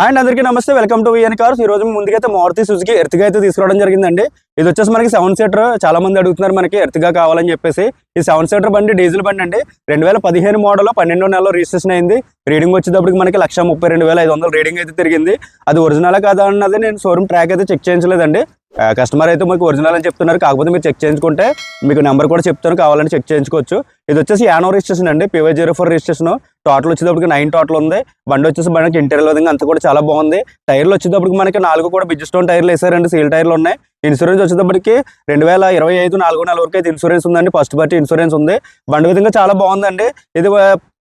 Hi అందరికీ నమస్తే. Welcome to VN cars ఈ రోజు ముందుకైతే మారుతి సుజుకి ఎర్తిగా అయితే తీసుకురావడం జరిగిందండి. ఇది వచ్చేసి మనకి సెవెన్ సీటర్ చాలా మంది అడుగుతున్నారు మనకి ఎర్తిగా కావాలని చెప్పేసి. ఈ సెవెన్ సీటర్ బండి డీజిల్ బండి అండి. రెండు వేల పదిహేను మోడల్ పన్నెండో నెలలో రిజిస్ట్రేషన్ అయింది. రీడింగ్ వచ్చేటప్పటికి మనకి లక్ష ముప్పై రెండు వేల ఐదు వందలు రీడింగ్ అయితే తిరిగింది. అది ఒరిజినల్ కాదా అన్నది నేను షోరూమ్ ట్రాక్ అయితే చెక్ చేయించలేదండి. కస్టమర్ అయితే మీకు ఒరిజినల్ అని చెప్తున్నారు. కాకపోతే మీరు చెక్ చేయించుకుంటే మీకు నెంబర్ కూడా చెప్తాను కావాలని చెక్ చేయించుకోవచ్చు. ఇది వచ్చేసి యానో రిజిస్ట్రేషన్ అండి. P Y zero four registration total వచ్చేటప్పటికి నైన్ టోటల్ ఉంది. బండి వచ్చేసి మనకి ఇంటీరియర్ విధంగా అంతా కూడా చాలా బాగుంది. టైర్లు వచ్చేటప్పటికి మనకి నాలుగు కూడా బిజ్ స్టోన్ టైర్లు వేసారండి. సీల్ టైర్లు ఉన్నాయి. ఇన్సూరెన్స్ వచ్చేటప్పటికి రెండు వేల ఇరవై ఐదు నాలుగు నెల వరకు అయితే ఇన్సూరెన్స్ ఉందండి. ఫస్ట్ పార్టీ ఇన్సూరెన్స్ ఉంది. బండి విధంగా చాలా బాగుందండి. ఇది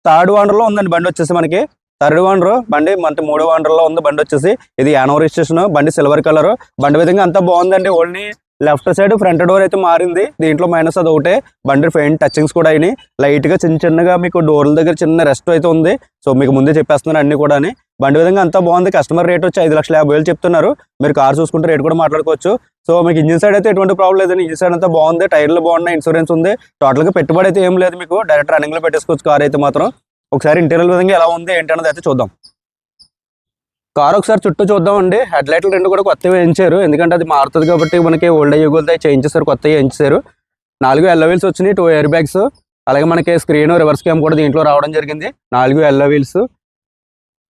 థర్డ్ వాండర్లో ఉందండి బండి వచ్చేసి మనకి. థర్డ్ వాండర్ బండి మనకి మూడో ఓనర్లో ఉంది. బండి వచ్చేసి ఇది యానో రిజిస్ట్రేషన్ బండి సిల్వర్ కలర్. బండి విధంగా అంతా బాగుందండి. Only left side front door అయితే మారింది. దీంట్లో మైనస్ అది ఒకటే బండి ఫెయింట్ టచింగ్స్ కూడా అయినాయి. లైట్గా చిన్న చిన్నగా మీకు డోర్ల దగ్గర చిన్న రెస్ట్ అయితే ఉంది. సో మీకు ముందే చెప్పేస్తున్నారు అన్ని కూడా బండి విధంగా అంతా బాగుంది. కస్టమర్ రేట్ వచ్చి ఐదు లక్షల యాభై వేలు చెప్తున్నారు. మీరు కార్ చూసుకుంటే రేట్ కూడా మాట్లాడుకోవచ్చు. సో మీకు ఇంజిన్ సైడ్ అయితే ఎటువంటి ప్రాబ్లం లేదండి. ఇంజిన్ సైడ్ అంతా బాగుంది. టైర్లు బాగున్నాయి. ఇన్సూరెన్స్ ఉంది. టోటల్గా పెట్టుబడి అయితే ఏం లేదు మీకు. డైరెక్ట్ రన్నింగ్లో పెట్టేసుకోవచ్చు కార్ అయితే మాత్రం. ఒకసారి ఇంటీరియర్ విధంగా ఎలా ఉంది ఏంటి అన్నది అయితే చూద్దాం. కార్ ఒకసారి చుట్టూ చూద్దామండి. హెడ్ లైట్లు రెండు కూడా కొత్తవి వేయించారు. ఎందుకంటే అది మారుతుంది కాబట్టి మనకి ఓల్డ్ యుగల్తో చేయించేసారు కొత్తవి వేయించారు నాలుగు ఎల్లో వీల్స్ వచ్చినాయి టూ ఎయిర్ బ్యాగ్స్ అలాగే మనకి స్క్రీన్ రివర్స్ క్యామ్ కూడా దీంట్లో రావడం జరిగింది. నాలుగు ఎల్లో వీల్స్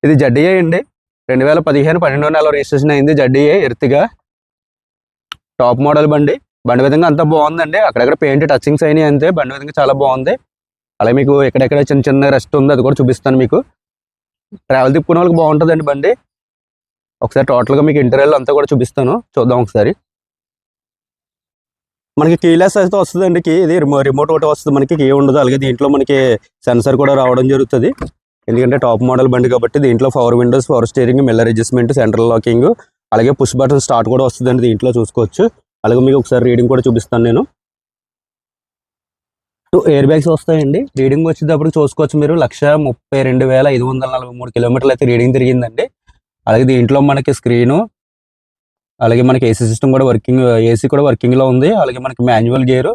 ఇది జడ్డీఏ అండి. రెండు వేల పదిహేను పన్నెండో నెలలో రిజిస్ట్రేషన్ అయింది జడ్డీఏ ఎర్తిగా. టాప్ మోడల్ బండి. బండి విధంగా అంతా బాగుందండి. అక్కడక్కడ పెయింట్ టచింగ్స్ అయినాయి అంతే. బండి విధంగా చాలా బాగుంది. అలాగే మీకు ఎక్కడెక్కడ చిన్న చిన్న రెస్ట్ ఉంది అది కూడా చూపిస్తాను మీకు. ట్రావెల్ తిప్పుకునే వాళ్ళకి బాగుంటుందండి బండి. ఒకసారి టోటల్గా మీకు ఇంటీరియర్ అంతా కూడా చూపిస్తాను. చూద్దాం ఒకసారి. మనకి కీలెస్ అయితే వస్తుందండి కీ ఇది రిమో రిమోట్ ఒకటి వస్తుంది. మనకి కీ ఉండదు. అలాగే దీంట్లో మనకి సెన్సర్ కూడా రావడం జరుగుతుంది. ఎందుకంటే టాప్ మోడల్ బండి కాబట్టి దీంట్లో power windows power steering mirror adjustment central locking అలాగే పుష్ బటన్ స్టార్ట్ కూడా వస్తుందండి దీంట్లో చూసుకోవచ్చు. అలాగే మీకు ఒకసారి రీడింగ్ కూడా చూపిస్తాను నేను. టూ ఎయిర్ బ్యాగ్స్ వస్తాయండి. రీడింగ్ వచ్చేటప్పుడు చూసుకోవచ్చు మీరు. లక్ష ముప్పై రెండు వేల ఐదు వందల నలభై మూడు కిలోమీటర్లు అయితే రీడింగ్ తిరిగిందండి. అలాగే దీంట్లో మనకి స్క్రీను అలాగే మనకి ఏసీ సిస్టమ్ కూడా వర్కింగ్ ఏసీ కూడా వర్కింగ్లో ఉంది. అలాగే మనకి మాన్యువల్ గేర్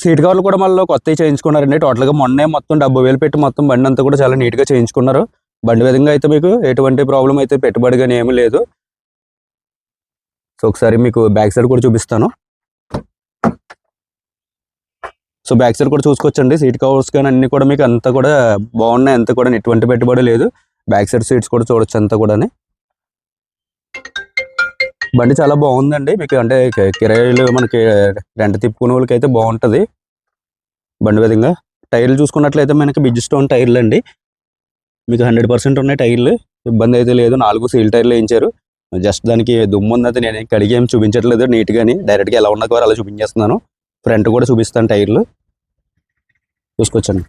సీట్ కవర్లు కూడా మళ్ళీ కొత్తవి చేయించుకున్నారండి. టోటల్గా మొన్నే మొత్తం డెబ్బై వేలు పెట్టి మొత్తం బండి అంతా కూడా చాలా నీట్గా చేయించుకున్నారు. బండి విధంగా అయితే మీకు ఎటువంటి ప్రాబ్లం అయితే పెట్టుబడి కానీ ఏమీ లేదు. సో ఒకసారి మీకు బ్యాక్ సైడ్ కూడా చూపిస్తాను. సో బ్యాక్ సైడ్ కూడా చూసుకోవచ్చండి. సీట్ కవర్స్ కానీ అన్నీ కూడా మీకు అంతా కూడా బాగున్నాయి. అంతా కూడా ఎటువంటి పెట్టుబడి లేదు. బ్యాక్ సైడ్ సీట్స్ కూడా చూడొచ్చు అంతా కూడా బండి చాలా బాగుందండి. మీకు అంటే కిరాయిలు మనకి రెంట్ తిప్పుకునే వాళ్ళకి అయితే బాగుంటుంది. బండి విధంగా టైర్లు చూసుకున్నట్లయితే మనకి బిజ్ స్టోన్ టైర్లు అండి మీకు హండ్రెడ్ పర్సెంట్ ఉన్నాయి టైర్లు. ఇబ్బంది అయితే లేదు. నాలుగు సీల్ టైర్లు వేయించారు. జస్ట్ దానికి దుమ్ము ఉందైతే నేను కడిగి చూపించట్లేదు నీట్గాని. డైరెక్ట్గా ఎలా ఉన్నా కూడా అలా చూపించేస్తున్నాను. ఫ్రంట్ కూడా చూపిస్తాను టైర్లు. చూసుకోవచ్చండి.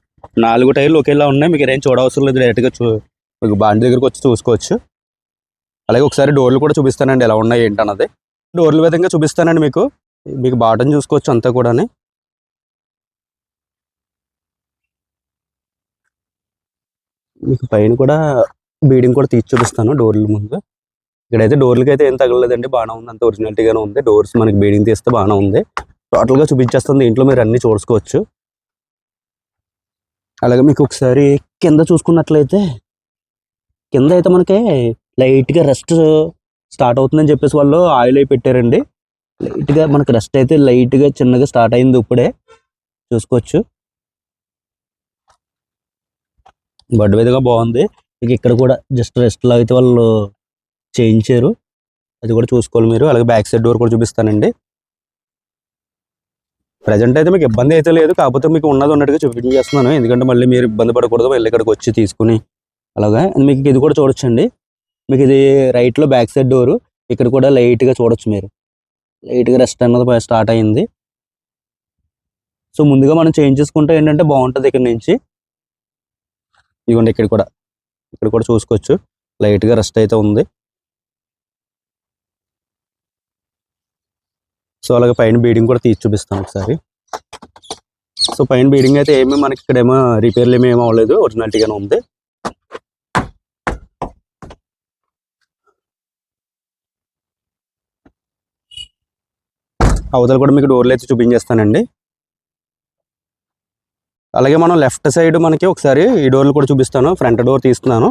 నాలుగు టైర్లు ఒకేలా ఉన్నాయి. మీకు ఏం చూడవసరం లేదు. డైరెక్ట్గా చూ మీకు బండి దగ్గరకు వచ్చి చూసుకోవచ్చు. అలాగే ఒకసారి డోర్లు కూడా చూపిస్తానండి. ఎలా ఉన్నాయి ఏంటన్నది డోర్ల విధంగా చూపిస్తానండి మీకు. మీకు బాటం చూసుకోవచ్చు అంతా కూడా మీకు పైన కూడా బీడింగ్ కూడా తీసి చూపిస్తాను డోర్ల ముందు. ఇక్కడైతే డోర్లకి అయితే ఏం తగలలేదండి. బాగానే ఉంది. అంత ఒరిజినాలిటీగానే ఉంది. డోర్స్ మనకి బీడింగ్ తీస్తే బాగానే ఉంది. టోటల్గా చూపించేస్తుంది. ఇంట్లో మీరు అన్నీ చూసుకోవచ్చు. అలాగే మీకు ఒకసారి కింద చూసుకున్నట్లయితే కింద అయితే మనకి లైట్గా రెస్ట్ స్టార్ట్ అవుతుందని చెప్పేసి వాళ్ళు ఆయిల్ అయి పెట్టారండి. లైట్గా మనకి రెస్ట్ అయితే లైట్గా చిన్నగా స్టార్ట్ అయింది ఇప్పుడే. చూసుకోవచ్చు. బడ్ విధంగా బాగుంది. ఇక ఇక్కడ కూడా జస్ట్ రెస్ట్లో అయితే వాళ్ళు చేయించారు. అది కూడా చూసుకోవాలి మీరు. అలాగే బ్యాక్ సైడ్ డోర్ కూడా చూపిస్తానండి. ప్రజెంట్ అయితే మీకు ఇబ్బంది అయితే లేదు కాకపోతే మీకు ఉన్నది ఉన్నట్టుగా చూపించేస్తున్నాను ఎందుకంటే మళ్ళీ మీరు ఇబ్బంది పడకూడదు మళ్ళీ ఇక్కడికి వచ్చి తీసుకుని. అలాగా? మీకు ఇది కూడా చూడొచ్చండి. మీకు ఇది రైట్లో బ్యాక్ సైడ్ డోరు ఇక్కడ కూడా లైట్గా చూడొచ్చు మీరు. లైట్గా రెస్ట్ అన్నది స్టార్ట్ అయింది. సో ముందుగా మనం చేంజ్ చేసుకుంటే ఏంటంటే బాగుంటుంది ఇక్కడ నుంచి. ఇదిగోండి ఇక్కడ కూడా. ఇక్కడ కూడా చూసుకోవచ్చు. లైట్గా రెస్ట్ అయితే ఉంది. సో అలాగే పైన బీడింగ్ కూడా తీసి చూపిస్తాను ఒకసారి. సో పైన బీడింగ్ అయితే ఏమీ మనకి ఇక్కడ ఏమో రిపేర్లు ఏమీ ఏమీ అవ్వలేదు. ఒరిజినాలిటీగానే ఉంది. అవతల కూడా మీకు డోర్లు అయితే చూపించేస్తానండి. అలాగే మనం లెఫ్ట్ సైడ్ మనకి ఒకసారి ఈ డోర్లు కూడా చూపిస్తాను. ఫ్రంట్ డోర్ తీస్తున్నాను.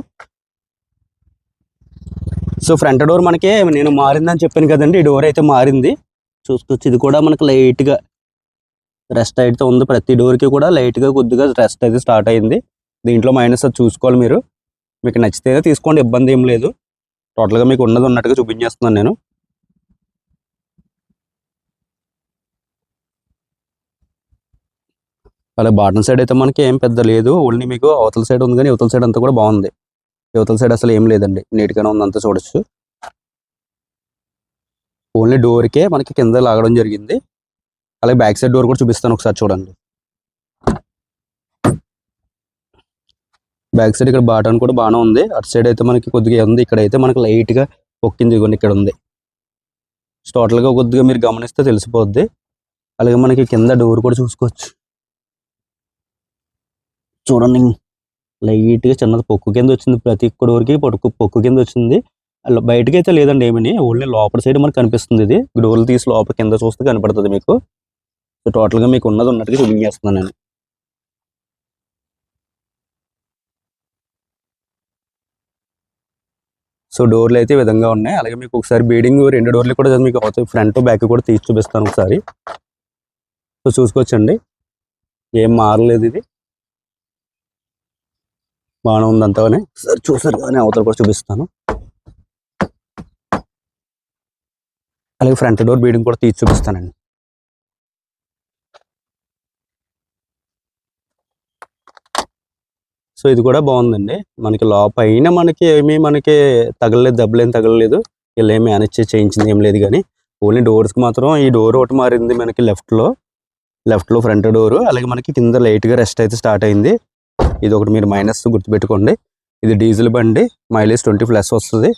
సో ఫ్రంట్ డోర్ మనకి నేను మారిందని చెప్పాను కదండి. ఈ డోర్ అయితే మారింది. చూసుకోవచ్చు. ఇది కూడా మనకి లైట్గా రెస్ట్ అయితే ఉంది. ప్రతి డోర్కి కూడా లైట్గా కొద్దిగా రెస్ట్ అయితే స్టార్ట్ అయింది. దీంట్లో మైనస్ అది చూసుకోవాలి మీరు. మీకు నచ్చితే తీసుకోండి ఇబ్బంది ఏం లేదు. టోటల్గా మీకు ఉన్నది ఉన్నట్టుగా చూపించేస్తున్నాను నేను. అలా బాటన్ సైడ్ అయితే మనకి ఏం పెద్ద లేదు. ఓన్లీ మీకు అవతల సైడ్ ఉంది కానీ ఇవతల సైడ్ అంతా కూడా బాగుంది. ఇవతల సైడ్ అసలు ఏం లేదండి. నీట్గానే ఉంది అంతా చూడొచ్చు. ఓన్లీ డోర్కే మనకి కింద లాగడం జరిగింది. అలాగే బ్యాక్ సైడ్ డోర్ కూడా చూపిస్తాను ఒకసారి చూడండి. బ్యాక్ సైడ్ ఇక్కడ బాటన్ కూడా బాగానే ఉంది. అటు సైడ్ అయితే మనకి కొద్దిగా ఉంది. ఇక్కడ అయితే మనకి లైట్గా పొక్కింది ఇదిగోండి ఇక్కడ ఉంది. టోటల్గా కొద్దిగా మీరు గమనిస్తే తెలిసిపోద్ది. అలాగే మనకి కింద డోర్ కూడా చూసుకోవచ్చు. చూడండి. లైట్గా చిన్నది పొక్కు కింద వచ్చింది. ప్రతి ఒక్క డోర్కి పొక్కు పొక్కు కింద వచ్చింది. బయటకి అయితే లేదండి ఏమని ఓన్లీ లోపల సైడ్ మనకు కనిపిస్తుంది ఇది. డోర్లు తీసి లోపల కింద చూస్తే కనపడుతుంది మీకు. సో టోటల్గా మీకు ఉన్నది ఉన్నట్టుగా చూపించేస్తున్నాను నేను. సో డోర్లు అయితే ఈ విధంగా ఉన్నాయి. అలాగే మీకు ఒకసారి బీడింగ్ రెండు డోర్లు కూడా మీకు అవుతాయి. ఫ్రంట్ బ్యాక్ కూడా తీసి చూపిస్తాను ఒకసారి. సో చూసుకోవచ్చండి. ఏం మారలేదు ఇది. బాగానే ఉంది అంతగానే. సరే చూసారు కానీ అవతల కూడా చూపిస్తాను. అలాగే ఫ్రంట్ డోర్ బీడింగ్ కూడా తీసి చూపిస్తానండి. సో ఇది కూడా బాగుందండి. మనకి లోపైన మనకి ఏమీ మనకి తగలలేదు దెబ్బలేం తగలలేదు. వీళ్ళు ఏమి మేనేజ్ చేయించింది ఏం లేదు కానీ ఓన్లీ డోర్స్కి మాత్రం ఈ డోర్ ఒకటి మారింది మనకి లెఫ్ట్లో లెఫ్ట్లో ఫ్రంట్ డోర్ అలాగే మనకి కింద లైట్గా రెస్ట్ అయితే స్టార్ట్ అయింది. ఇది ఒకటి మీరు మైనస్ గుర్తుపెట్టుకోండి. ఇది డీజిల్ బండి మైలేజ్ ట్వంటీ ప్లస్ వస్తుంది.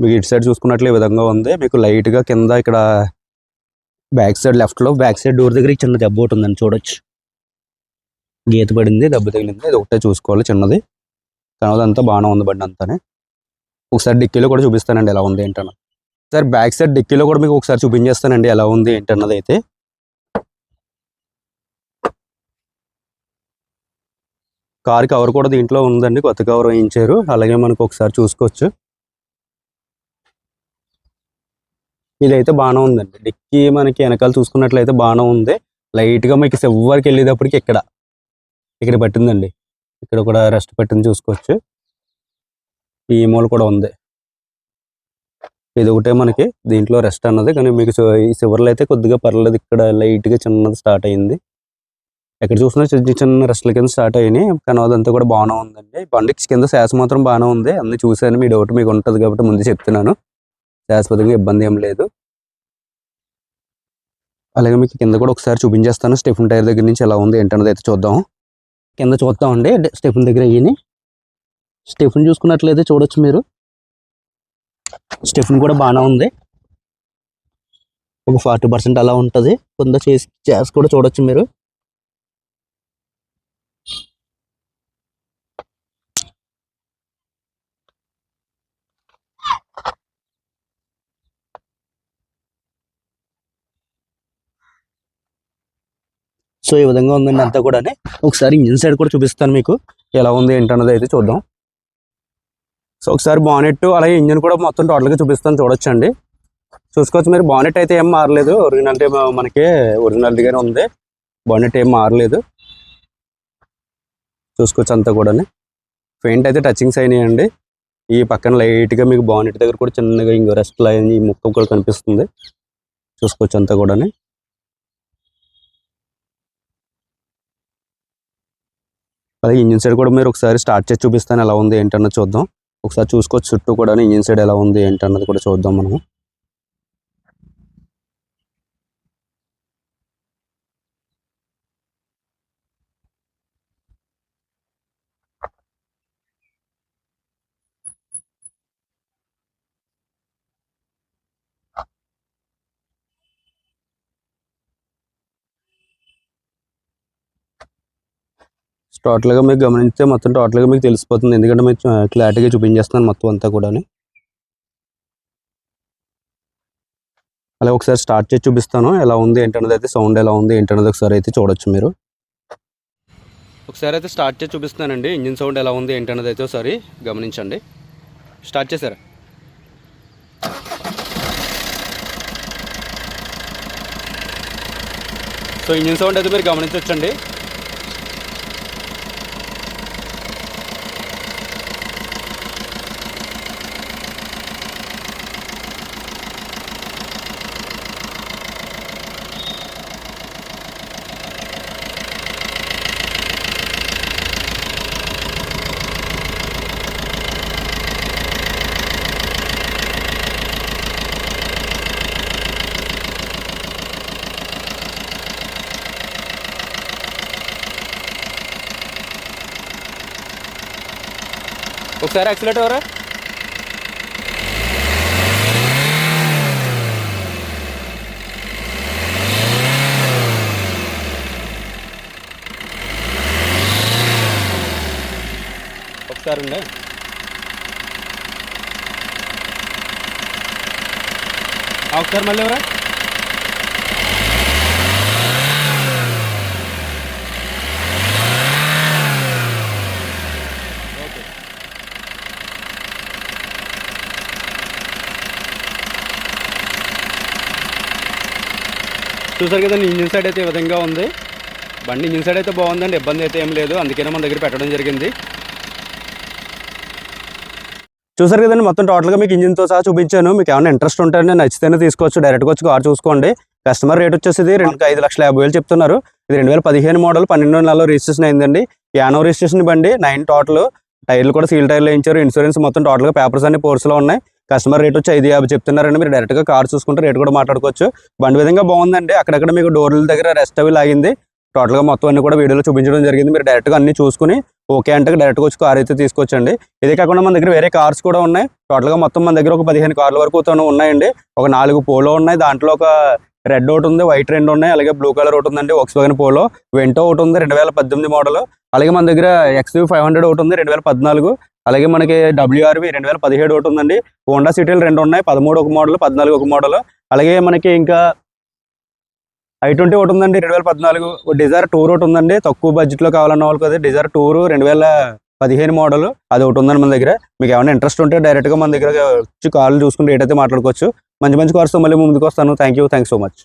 మీకు ఇటు సైడ్ చూసుకున్నట్లు ఈ విధంగా ఉంది. మీకు లైట్గా కింద ఇక్కడ బ్యాక్ సైడ్ లెఫ్ట్లో బ్యాక్ సైడ్ డోర్ దగ్గర చిన్న దెబ్బ ఒకటి ఉందని చూడొచ్చు. గీత పడింది దెబ్బ తగిలింది ఇది ఒకటే చూసుకోవాలి చిన్నది. తర్వాత అంతా బాగానే ఉంది బండి అంతానే. ఒకసారి డిక్కీలో కూడా చూపిస్తానండి ఎలా ఉంది ఏంటన్నది సార్ బ్యాక్ సైడ్ డిక్కీలో కూడా మీకు ఒకసారి చూపించేస్తానండి ఎలా ఉంది ఏంటన్నది అయితే. కార్ కవర్ కూడా దీంట్లో ఉందండి కొత్త కవర్ వేయించారు. అలాగే మనకు ఒకసారి చూసుకోవచ్చు. ఇదైతే బాగానే ఉందండి. డిక్కి మనకి వెనకాల చూసుకున్నట్లయితే బాగానే ఉంది. లైట్గా మీకు సివ్వరికి వెళ్ళేటప్పటికి ఇక్కడ ఇక్కడ పట్టిందండి. ఇక్కడ కూడా రెస్ట్ పెట్టింది చూసుకోవచ్చు. ఈ మూల కూడా ఉంది. ఇది ఒకటే మనకి దీంట్లో రెస్ట్ అన్నది. కానీ మీకు ఈ చివర్లో అయితే కొద్దిగా పర్లేదు. ఇక్కడ లైట్గా చిన్నది స్టార్ట్ అయింది. ఎక్కడ చూసినా చిన్న చిన్న రెస్ట్ల కింద స్టార్ట్ అయినాయి. కానీ అదంతా కూడా బాగానే ఉందండి. బండికి కింద శాస మాత్రం బాగానే ఉంది. అన్ని చూశాను. మీ డౌట్ మీకు ఉంటుంది కాబట్టి ముందు చెప్తున్నాను. శాశ్వతంగా ఇబ్బంది ఏం లేదు. అలాగే మీకు కింద కూడా ఒకసారి చూపించేస్తాను. స్టెఫిన్ టైర్ దగ్గర నుంచి ఎలా ఉంది ఏంటన్నది అయితే చూద్దాం. కింద చూద్దామండి స్టెఫిన్ దగ్గర అయ్యి స్టెఫిన్ చూసుకున్నట్లయితే చూడొచ్చు మీరు. స్టెఫిన్ కూడా బాగానే ఉంది. ఒక ఫార్టీ పర్సెంట్ అలా ఉంటుంది. కొంత చేసి చేసి కూడా చూడొచ్చు మీరు. సో ఈ విధంగా ఉందండి అంతా కూడా ఒకసారి ఇంజిన్ సైడ్ కూడా చూపిస్తాను మీకు. ఎలా ఉంది ఏంటన్నది అయితే చూద్దాం. సో ఒకసారి బానెట్ అలాగే ఇంజిన్ కూడా మొత్తం టోటల్గా చూపిస్తాను చూడొచ్చండి. చూసుకోవచ్చు మీరు. బానెట్ అయితే ఏం మారలేదు. ఒరిజినాలిటీ మనకి ఒరిజినాలిటీగానే ఉంది. బానెట్ ఏం మారలేదు. చూసుకోవచ్చు అంతా కూడా పెయింట్ అయితే టచింగ్స్ అయినాయండి. ఈ పక్కన లైట్గా మీకు బానెట్ దగ్గర కూడా చిన్నగా ఇంకో రెస్ట్ లైన్ ఈ ముక్క కూడా కనిపిస్తుంది. చూసుకోవచ్చు అంతా కూడా అలాగే ఇంజిన్ సైడ్ కూడా మీరు ఒకసారి స్టార్ట్ చేసి చూపిస్తాను ఎలా ఉంది ఏంటన్నది చూద్దాం. ఒకసారి చూసుకోవచ్చు చుట్టూ కూడా ఇంజిన్ సైడ్ ఎలా ఉంది ఏంటన్నది కూడా చూద్దాం మనము. టోటల్గా మీకు గమనిస్తే మొత్తం టోటల్గా మీకు తెలిసిపోతుంది. ఎందుకంటే మీకు క్లారిటీగా చూపించేస్తున్నాను మొత్తం అంతా కూడా అలా ఒకసారి స్టార్ట్ చేసి చూపిస్తాను. ఎలా ఉంది ఏంటన్నది అయితే సౌండ్ ఎలా ఉంది ఏంటన్నది ఒకసారి అయితే చూడొచ్చు మీరు. ఒకసారి అయితే స్టార్ట్ చేసి చూపిస్తానండి ఇంజిన్ సౌండ్ ఎలా ఉంది ఏంటన్నది అయితే ఒకసారి గమనించండి. స్టార్ట్ చేశారా? సో ఇంజిన్ సౌండ్ అయితే మీరు గమనించవచ్చండి ఒకసారి యాక్సిలేటర్ ఎవరా? ఒకసారి ఉండే. ఒకసారి మళ్ళీ ఎవరా? చూసారు కదండి ఇంజిన్ సైడ్ అయితే ఈ విధంగా ఉంది. బండి ఇంజిన్ సైడ్ అయితే బాగుందండి ఇబ్బంది అయితే ఏం లేదు. అందుకనే మన దగ్గర పెట్టడం జరిగింది. చూసారు కదండి మొత్తం టోటల్గా మీకు ఇంజిన్తో సహా చూపించాను. మీకు ఏమైనా ఇంట్రెస్ట్ ఉంటే నచ్చితేనే తీసుకోవచ్చు. డైరెక్ట్గా వచ్చి కార్ చూసుకోండి. కస్టమర్ రేట్ వచ్చేసి ఇది రెండు ఐదు లక్షల యాభై వేలు చెప్తున్నారు. ఇది రెండు వేల పదిహేను మోడల్ పన్నెండు నెలలో రిజిస్ట్రేషన్ అయిందండి. యానో రిజిస్ట్రేషన్ బండి నైన్ టోటల్ టైర్లు కూడా సీల్ టైర్లు వేయించారు. ఇన్సూరెన్స్ మొత్తం టోటల్గా పేపర్స్ అన్ని పోర్స్లో ఉన్నాయి. కస్టమర్ రేట్ వచ్చి ఐదు యాభై చెప్తున్నారండి. మీరు డైరెక్ట్గా కార్ చూసుకుంటే రేట్ కూడా మాట్లాడుకోవచ్చు. బండి విధంగా బాగుందండి. అక్కడక్కడ మీకు డోర్ల దగ్గర రెస్ట్ అవి లాగింది. టోటల్గా మొత్తం అన్ని కూడా వీడియోలో చూపించడం జరిగింది. మీరు డైరెక్ట్గా అన్ని చూసుకుని ఓకే అంటే డైరెక్ట్గా వచ్చి కార్ అయితే తీసుకొచ్చండి. ఇదే కాకుండా మన దగ్గర వేరే కార్స్ కూడా ఉన్నాయి. టోటల్గా మొత్తం మన దగ్గర ఒక పదిహేను కార్ల వరకు ఉన్నాయండి. ఒక నాలుగు పోలో ఉన్నాయి. దాంట్లో ఒక రెడ్ ఒకటి ఉంది వైట్ రెండు ఉన్నాయి. అలాగే బ్లూ కలర్ ఒకటి ఉందండి ఒక్స్ వగన్ పోలో వెంటో ఒకటి ఉంది రెండు వేల పద్దెనిమిది మోడల్ అలాగే మన దగ్గర ఎక్స్యూ ఫైవ్ హండ్రెడ్ ఒకటి ఉంది రెండు వేల పద్నాలుగు. అలాగే మనకి డబ్ల్యూఆర్వి రెండు వేల పదిహేడు ఒకటి ఉందండి. హోండా సిటీలు రెండు ఉన్నాయి. పదమూడు ఒక మోడల్ పద్నాలుగు ఒక మోడల్ అలాగే మనకి ఇంకా ఐ ట్వంటీ ఒకటి ఉందండి రెండు వేల పద్నాలుగు. డిజైర్ టూర్ ఒకటి ఉందండి. తక్కువ బడ్జెట్లో కావాలన్న వాళ్ళకి అది డిజైర్ టూర్ రెండు వేల పదిహేను మోడల్ అది ఒకటి ఉందండి మన దగ్గర. మీకు ఏమైనా ఇంట్రెస్ట్ ఉంటే డైరెక్ట్గా మన దగ్గర వచ్చి కార్లు చూసుకుని రేట్ అయితే మాట్లాడుకోవచ్చు. మంచి మంచి కార్స్తో మళ్ళీ ముందుకు వస్తాను. Thank you thank so much